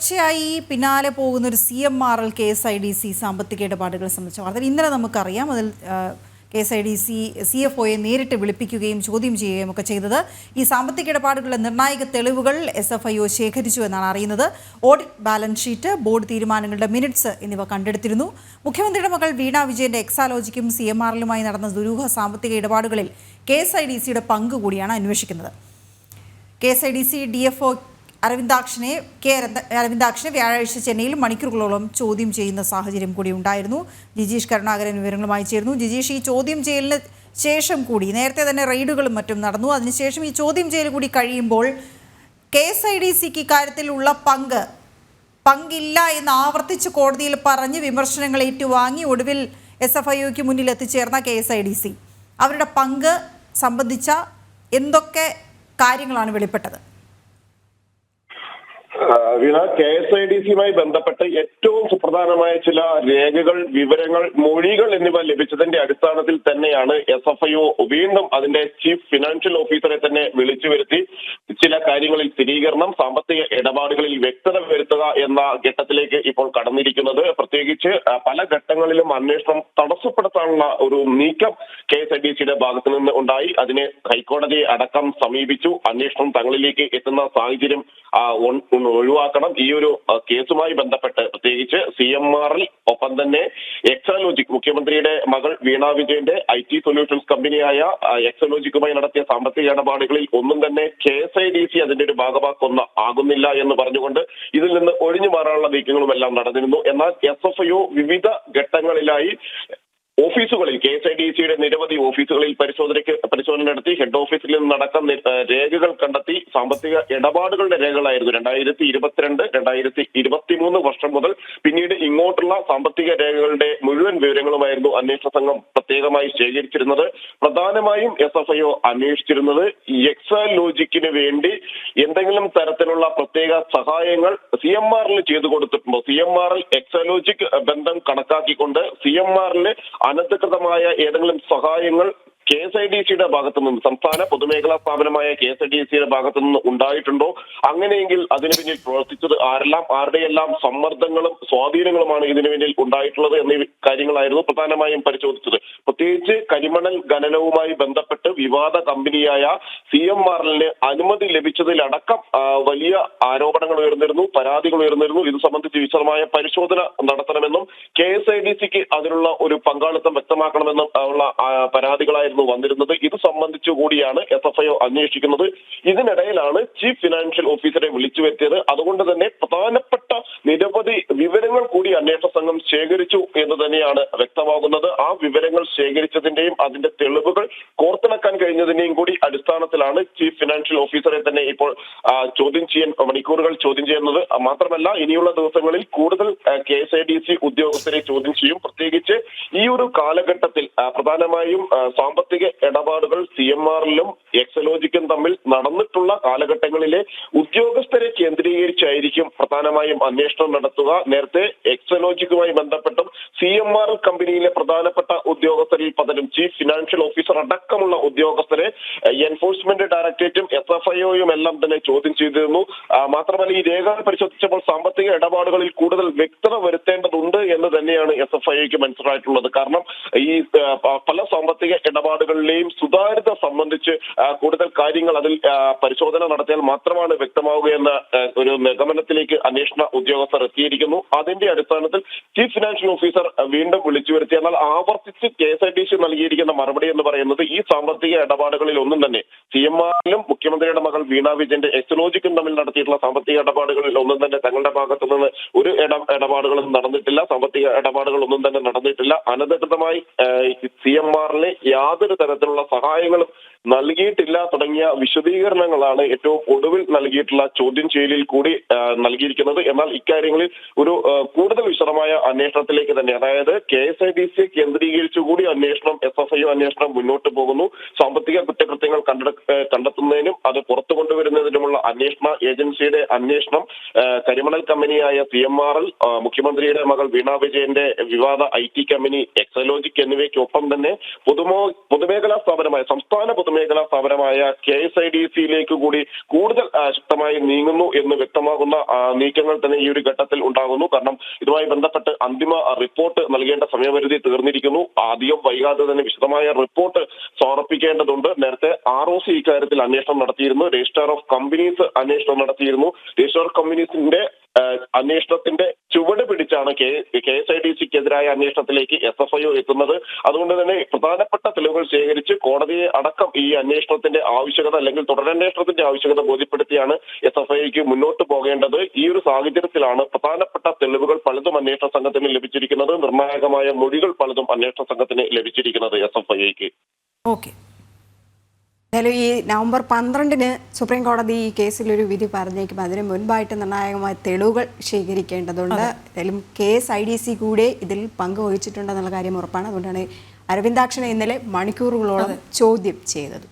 തുടർച്ചയായി പിന്നാലെ പോകുന്ന ഒരു C M R L K S I D C സാമ്പത്തിക ഇടപാടുകളെ സംബന്ധിച്ച വാർത്ത ഇന്നലെ നമുക്കറിയാം. അതിൽ K S I D C C F ഒയെ നേരിട്ട് വിളിപ്പിക്കുകയും ചോദ്യം ചെയ്യുകയും ഒക്കെ ചെയ്തത് ഈ സാമ്പത്തിക ഇടപാടുകളുടെ നിർണായക തെളിവുകൾ എസ് എഫ് ഐ ഒ ശേഖരിച്ചു എന്നാണ് അറിയുന്നത്. ഓഡിറ്റ് ബാലൻസ് ഷീറ്റ് ബോർഡ് തീരുമാനങ്ങളുടെ മിനിറ്റ്സ് എന്നിവ കണ്ടെടുത്തിരുന്നു. മുഖ്യമന്ത്രിയുടെ മകൾ വീണ വിജയന്റെ എക്സാലോജിക്കും സി എം ആറിലുമായി നടന്ന ദുരൂഹ സാമ്പത്തിക ഇടപാടുകളിൽ കെ എസ് ഐ ഡി സിയുടെ പങ്ക് കൂടിയാണ് അന്വേഷിക്കുന്നത്. K S I D C D F O അരവിന്ദാക്ഷനെ K അരവിന്ദാക്ഷനെ വ്യാഴാഴ്ച ചെന്നൈയിൽ മണിക്കൂറുകളോളം ചോദ്യം ചെയ്യുന്ന സാഹചര്യം കൂടി ഉണ്ടായിരുന്നു. ജിജീഷ് കരുണാകരൻ വിവരങ്ങളുമായി ചേർന്നു ജിജീഷ് ഈ ചോദ്യം ചെയ്യലിന് ശേഷം കൂടി നേരത്തെ തന്നെ റെയ്ഡുകളും മറ്റും നടന്നു. അതിനുശേഷം ഈ ചോദ്യം ചെയ്യൽ കൂടി കഴിയുമ്പോൾ കെ എസ് ഐ ഡി സിക്ക് ഇക്കാര്യത്തിലുള്ള പങ്ക് പങ്കില്ല എന്ന് ആവർത്തിച്ച് കോടതിയിൽ പറഞ്ഞ് വിമർശനങ്ങൾ ഏറ്റുവാങ്ങി ഒടുവിൽ എസ് എഫ് ഐ ഒക്ക് മുന്നിൽ എത്തിച്ചേർന്ന K S I D C. അവരുടെ പങ്ക് സംബന്ധിച്ച എന്തൊക്കെ കാര്യങ്ങളാണ് വെളിപ്പെട്ടത്? Veena K S I D സിയുമായി ബന്ധപ്പെട്ട് ഏറ്റവും സുപ്രധാനമായ ചില രേഖകൾ വിവരങ്ങൾ മൊഴികൾ എന്നിവ ലഭിച്ചതിന്റെ അടിസ്ഥാനത്തിൽ തന്നെയാണ് എസ് എഫ് ഐ ഒ വീണ്ടും അതിന്റെ ചീഫ് ഫിനാൻഷ്യൽ ഓഫീസറെ തന്നെ വിളിച്ചു വരുത്തി ചില കാര്യങ്ങളിൽ സ്ഥിരീകരണം സാമ്പത്തിക ഇടപാടുകളിൽ വ്യക്തത വരുത്തുക എന്ന ഘട്ടത്തിലേക്ക് ഇപ്പോൾ കടന്നിരിക്കുന്നത്. പ്രത്യേകിച്ച് പല ഘട്ടങ്ങളിലും അന്വേഷണം തടസ്സപ്പെടുത്താനുള്ള ഒരു നീക്കം കെ എസ് ഐ ഡി സിയുടെ ഭാഗത്തു നിന്ന് ഉണ്ടായി. അതിനെ ഹൈക്കോടതിയെ അടക്കം സമീപിച്ചു. അന്വേഷണം തങ്ങളിലേക്ക് എത്തുന്ന സാഹചര്യം ഒഴിവാക്കണം. ഈ ഒരു കേസുമായി ബന്ധപ്പെട്ട് പ്രത്യേകിച്ച് സി എം ആറിൽ ഒപ്പം തന്നെ എക്സലോജിക് മുഖ്യമന്ത്രിയുടെ മകൾ വീണ വിജയന്റെ ഐ ടി സൊല്യൂഷൻസ് കമ്പനിയായ എക്സലോജിക്കുമായി നടത്തിയ സാമ്പത്തിക ഇടപാടുകളിൽ ഒന്നും തന്നെ K S I D C അതിന്റെ ഒരു ഭാഗമാക്കൊന്ന് ആകുന്നില്ല എന്ന് പറഞ്ഞുകൊണ്ട് ഇതിൽ നിന്ന് ഒഴിഞ്ഞു മാറാനുള്ള നീക്കങ്ങളും എല്ലാം നടന്നിരുന്നു. എന്നാൽ എസ് എഫ് ഐ വിവിധ ഘട്ടങ്ങളിലായി ഓഫീസുകളിൽ കെ എസ് ഐ ഡി സിയുടെ നിരവധി ഓഫീസുകളിൽ പരിശോധനയ്ക്ക് പരിശോധന നടത്തി ഹെഡ് ഓഫീസിൽ നിന്നടക്കം നടക്കുന്ന രേഖകൾ കണ്ടെത്തി സാമ്പത്തിക ഇടപാടുകളുടെ രേഖകളായിരുന്നു രണ്ടായിരത്തി ഇരുപത്തിരണ്ട് രണ്ടായിരത്തി ഇരുപത്തിമൂന്ന് വർഷം മുതൽ പിന്നീട് ഇങ്ങോട്ടുള്ള സാമ്പത്തിക രേഖകളുടെ മുഴുവൻ വിവരങ്ങളുമായിരുന്നു അന്വേഷണ സംഘം പ്രത്യേകമായി ശേഖരിച്ചിരുന്നത്. പ്രധാനമായും എസ് എഫ് ഐ ഒ അന്വേഷിച്ചിരുന്നത് എക്സാ ലോജിക്കിന് വേണ്ടി എന്തെങ്കിലും തരത്തിലുള്ള പ്രത്യേക സഹായങ്ങൾ സി എം ആറിൽ ചെയ്തു കൊടുത്തിട്ടുണ്ടോ. സി എം ആറിൽ എക്സാലോജിക് ബന്ധം കണക്കാക്കിക്കൊണ്ട് സി എം ആറിന് അനധികൃതമായ ഏതെങ്കിലും സഹായങ്ങൾ കെ എസ് ഐ ഡി സിയുടെ ഭാഗത്തു നിന്ന് സംസ്ഥാന പൊതുമേഖലാ സ്ഥാപനമായ കെ എസ് ഐ ഡി സിയുടെ ഭാഗത്തു നിന്ന് ഉണ്ടായിട്ടുണ്ടോ? അങ്ങനെയെങ്കിൽ അതിനു പിന്നിൽ പ്രവർത്തിച്ചത് ആരെല്ലാം? ആരുടെയെല്ലാം സമ്മർദ്ദങ്ങളും സ്വാധീനങ്ങളുമാണ് ഇതിനു പിന്നിൽ ഉണ്ടായിട്ടുള്ളത് എന്നീ കാര്യങ്ങളായിരുന്നു പ്രധാനമായും പരിശോധിച്ചത്. പ്രത്യേകിച്ച് കരിമണൽ ഖനനവുമായി ബന്ധപ്പെട്ട് വിവാദ കമ്പനിയായ സി എം ആറിന് അനുമതി ലഭിച്ചതിലടക്കം വലിയ ആരോപണങ്ങൾ ഉയർന്നിരുന്നു പരാതികൾ ഉയർന്നിരുന്നു. ഇത് സംബന്ധിച്ച് വിശദമായ പരിശോധന നടത്തണമെന്നും കെ എസ് ഐ ഡി സിക്ക് അതിനുള്ള ഒരു പങ്കാളിത്തം വ്യക്തമാക്കണമെന്നും ഉള്ള ആ, പരാതികളായിരുന്നു വന്നിരുന്നത്. ഇത് സംബന്ധിച്ചു കൂടിയാണ് എസ് എഫ് ഐ അന്വേഷിക്കുന്നത്. ഇതിനിടയിലാണ് ചീഫ് ഫിനാൻഷ്യൽ ഓഫീസറെ വിളിച്ചു വരുത്തിയത്. അതുകൊണ്ട് തന്നെ പ്രധാനപ്പെട്ട നിരവധി വിവരങ്ങൾ കൂടി അന്വേഷണ സംഘം ശേഖരിച്ചു എന്ന് തന്നെയാണ് വ്യക്തമാകുന്നത്. ആ വിവരങ്ങൾ ശേഖരിച്ചതിന്റെയും അതിന്റെ തെളിവുകൾ കോർത്തിണക്കാൻ കഴിഞ്ഞതിന്റെയും കൂടി അടിസ്ഥാനത്തിലാണ് ചീഫ് ഫിനാൻഷ്യൽ ഓഫീസറെ തന്നെ ഇപ്പോൾ ചോദ്യം ചെയ്യാൻ മണിക്കൂറുകൾ ചോദ്യം ചെയ്യുന്നത്. മാത്രമല്ല ഇനിയുള്ള ദിവസങ്ങളിൽ കൂടുതൽ K S I D C ഉദ്യോഗസ്ഥരെ ചോദ്യം ചെയ്യും. പ്രത്യേകിച്ച് ഈ ഒരു കാലഘട്ടത്തിൽ പ്രധാനമായും സാമ്പത്തിക ഇടപാടുകൾ സി എം ആറിലും എക്സലോജിക്കും തമ്മിൽ നടന്നിട്ടുള്ള കാലഘട്ടങ്ങളിലെ ഉദ്യോഗസ്ഥരെ കേന്ദ്രീകരിച്ചായിരിക്കും പ്രധാനമായും അന്വേഷണം നടത്തുക. നേരത്തെ എക്സലോജിക്കുമായി ബന്ധപ്പെട്ടും സി എം ആർ കമ്പനിയിലെ പ്രധാനപ്പെട്ട ഉദ്യോഗസ്ഥരിൽ പലരും ചീഫ് ഫിനാൻഷ്യൽ ഓഫീസർ അടക്കമുള്ള ഉദ്യോഗസ്ഥരെ എൻഫോഴ്സ്മെന്റ് ഡയറക്ടറേറ്റും എസ് എഫ് ഐഒയും എല്ലാം തന്നെ ചോദ്യം ചെയ്തിരുന്നു. മാത്രമല്ല ഈ രേഖകൾ പരിശോധിച്ചപ്പോൾ സാമ്പത്തിക ഇടപാടുകളിൽ കൂടുതൽ വ്യക്തത വരുത്തേണ്ടതുണ്ട് എന്ന് തന്നെയാണ് എസ് എഫ് ഐക്ക് മനസ്സിലായിട്ടുള്ളത്. കാരണം ഈ പല സാമ്പത്തിക ഇടപാടുകളിലെയും സുതാര്യത സംബന്ധിച്ച് കൂടുതൽ കാര്യങ്ങൾ അതിൽ പരിശോധന നടത്തിയാൽ മാത്രമാണ് വ്യക്തമാവുകയെന്ന ഒരു നിഗമനത്തിലേക്ക് അന്വേഷണ ഉദ്യോഗസ്ഥർ എത്തിയിരിക്കുന്നു. അതിന്റെ അടിസ്ഥാനത്തിൽ ചീഫ് ഫിനാൻഷ്യൽ ഓഫീസർ വീണ്ടും വിളിച്ചു വരുത്തി. എന്നാൽ ആവർത്തിച്ച് K S I D C നൽകിയിരിക്കുന്ന മറുപടി എന്ന് പറയുന്നത് ഈ സാമ്പത്തിക ഇടപാടുകളിൽ ഒന്നും തന്നെ. സി എം ആറിലും മുഖ്യമന്ത്രിയുടെ മകൾ വീണ വിജയന്റെ എക്സലോജിക്കും തമ്മിൽ നടത്തിയിട്ടുള്ള സാമ്പത്തിക ഇടപാടുകളിൽ ഒന്നും തന്നെ തങ്ങളുടെ ഭാഗത്തു നിന്ന് ഒരു ഇട ഇടപാടുകളും നടന്നിട്ടില്ല. സാമ്പത്തിക ഇടപാടുകൾ ഒന്നും തന്നെ നടന്നിട്ടില്ല. അനധികൃതമായി സി എം ആറിന് യാതൊരു തരത്തിലുള്ള സഹായങ്ങളും നൽകിയിട്ടില്ല. തുടങ്ങിയ വിശദീകരണങ്ങളാണ് ഏറ്റവും ഒടുവിൽ നൽകിയിട്ടുള്ള ചോദ്യം ചെയ്യലിൽ കൂടി നൽകിയിരിക്കുന്നത്. എന്നാൽ ഇക്കാര്യങ്ങളിൽ ഒരു കൂടുതൽ വിശദമായ അന്വേഷണത്തിലേക്ക് തന്നെ അതായത് K S I D C കേന്ദ്രീകരിച്ചുകൂടി അന്വേഷണം എസ് എഫ് ഐ അന്വേഷണം മുന്നോട്ട് പോകുന്നു. സാമ്പത്തിക കുറ്റകൃത്യങ്ങൾ കണ്ടെത്തുന്നതിനും അത് പുറത്തു കൊണ്ടുവരുന്നതിനുമുള്ള അന്വേഷണ ഏജൻസിയുടെ അന്വേഷണം കരിമണൽ കമ്പനിയായ സി എം ആർ എൽ മുഖ്യമന്ത്രിയുടെ മകൾ വീണ വിജയന്റെ വിവാദ ഐ ടി കമ്പനി എക്സലോജിക് എന്നിവയ്ക്കൊപ്പം തന്നെ പൊതുമോ പൊതുമേഖലാ സ്ഥാപനമായ സംസ്ഥാന പൊതുമേഖലാ സ്ഥാപനമായ കെ എസ് ഐ ഡി സിയിലേക്ക് കൂടി കൂടുതൽ ശക്തമായി നീങ്ങുന്നു എന്ന് വ്യക്തമാകുന്ന നീക്കങ്ങൾ തന്നെ ഈ ഒരു ഘട്ടത്തിൽ ഉണ്ടാകുന്നു. കാരണം ഇതുമായി ബന്ധപ്പെട്ട് അന്തിമ റിപ്പോർട്ട് നൽകേണ്ട സമയപരിധി തീർന്നിരിക്കുന്നു. ആദ്യം വൈകാതെ തന്നെ വിശദമായ റിപ്പോർട്ട് സമർപ്പിക്കേണ്ടതുണ്ട് നേരത്തെ ആർ ഒ സി ഇക്കാര്യത്തിൽ അന്വേഷണം നടത്തിയിരുന്നു. രജിസ്ട്രാർ ഓഫ് കമ്പനീസ് അന്വേഷണം നടത്തിയിരുന്നു. രജിസ്ട്രാർ ഓഫ് കമ്പനീസിന്റെ അന്വേഷണത്തിന്റെ ചുവട് പിടിച്ചാണ് കെ എസ് ഐ ഡി സിക്കെതിരായ അന്വേഷണത്തിലേക്ക് എസ് എഫ് ഐ എത്തുന്നത്. അതുകൊണ്ട് തന്നെ പ്രധാനപ്പെട്ട തെളിവുകൾ ശേഖരിച്ച് കോടതിയെ അടക്കം ഈ അന്വേഷണത്തിന്റെ ആവശ്യകത അല്ലെങ്കിൽ തുടരന്വേഷണത്തിന്റെ ആവശ്യകത ബോധ്യപ്പെടുത്തിയാണ് എസ് എഫ് ഐക്ക് മുന്നോട്ട് പോകേണ്ടത്. ഈ ഒരു സാഹചര്യത്തിലാണ് പ്രധാനപ്പെട്ട തെളിവുകൾ പലതും അന്വേഷണ സംഘത്തിന് ലഭിച്ചിരിക്കുന്നത്. നിർണായകമായ മൊഴികൾ പലതും അന്വേഷണ സംഘത്തിന് ലഭിച്ചിരിക്കുന്നത് എസ് എഫ് ഐക്ക് ഓക്കെ. എന്തായാലും ഈ നവംബർ പന്ത്രണ്ടിന് സുപ്രീം കോടതി ഈ കേസിൽ ഒരു വിധി പറഞ്ഞേക്കും. അതിന് മുൻപായിട്ട് നിർണായകമായ തെളിവുകൾ ശേഖരിക്കേണ്ടതുണ്ട്. എന്തായാലും കേസ് ഐ ഡി സി കൂടെ ഇതിൽ പങ്കുവഹിച്ചിട്ടുണ്ടെന്നുള്ള കാര്യം ഉറപ്പാണ്. അതുകൊണ്ടാണ് അരവിന്ദാക്ഷനെ ഇന്നലെ മണിക്കൂറുകളോളം ചോദ്യം ചെയ്തത്.